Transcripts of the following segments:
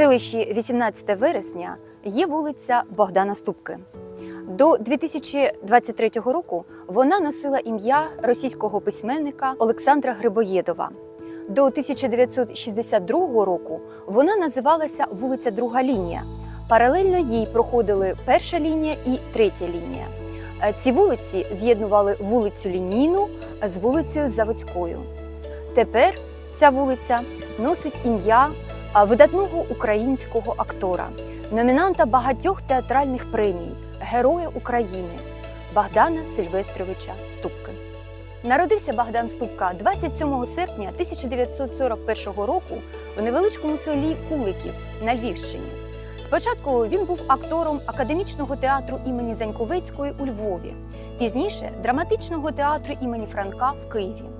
селищі 18 вересня є вулиця Богдана Ступки. До 2023 року вона носила ім'я російського письменника Олександра Грибоєдова. До 1962 року вона називалася вулиця Друга лінія. Паралельно їй проходили перша лінія і третя лінія. Е, Ці вулиці з'єднували вулицю Лінійну з вулицею Заводською. Тепер ця вулиця носить ім'я видатного українського актора, номінанта багатьох театральних премій, Героя України Богдана Сильвестровича Ступки. Народився Богдан Ступка 27 серпня 1941 року в невеличкому селі Куликів на Львівщині. Спочатку він був актором академічного театру імені Заньковецької у Львові, пізніше драматичного театру імені Франка в Києві.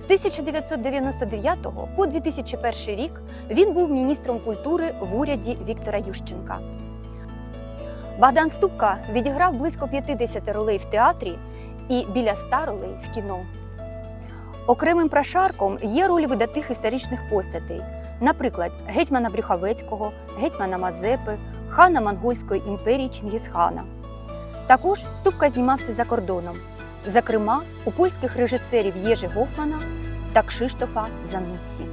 З 1999 по 2001 рік він був міністром культури в уряді Віктора Ющенка. Богдан Ступка відіграв близько 50 ролей в театрі і біля 100 ролей в кіно. Окремим прошарком є ролі видатих історичних постатей, наприклад, гетьмана Брюховецького, гетьмана Мазепи, хана Монгольської імперії Чингісхана. Також Ступка знімався за кордоном, зокрема у польських режисерів Єжи Гофмана та Кшиштофа Зануссі.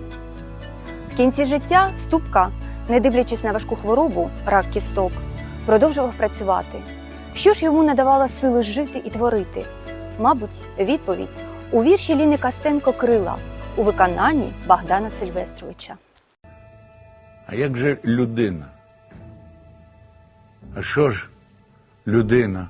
В кінці життя Ступка, не дивлячись на важку хворобу, рак кісток, продовжував працювати. Що ж йому надавало сили жити і творити? Мабуть, відповідь у вірші Ліни Костенко Крила у виконанні Богдана Сильвестровича. А як же людина? А що ж людина?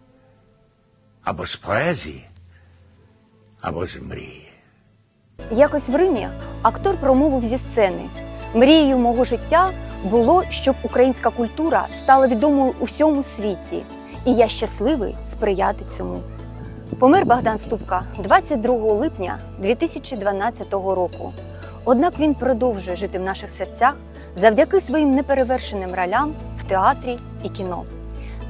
або з поезії, або з мрії. Якось в Римі актор промовив зі сцени: Мрією мого життя було, щоб українська культура стала відомою у всьому світі, і я щасливий сприяти цьому. Помер Богдан Ступка 22 липня 2012 року. Однак він продовжує жити в наших серцях завдяки своїм неперевершеним ролям в театрі і кіно.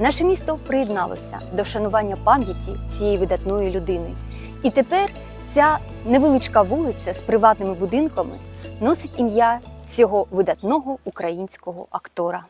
Наше місто приєдналося до вшанування пам'яті цієї видатної людини. І тепер ця невеличка вулиця з приватними будинками носить ім'я цього видатного українського актора.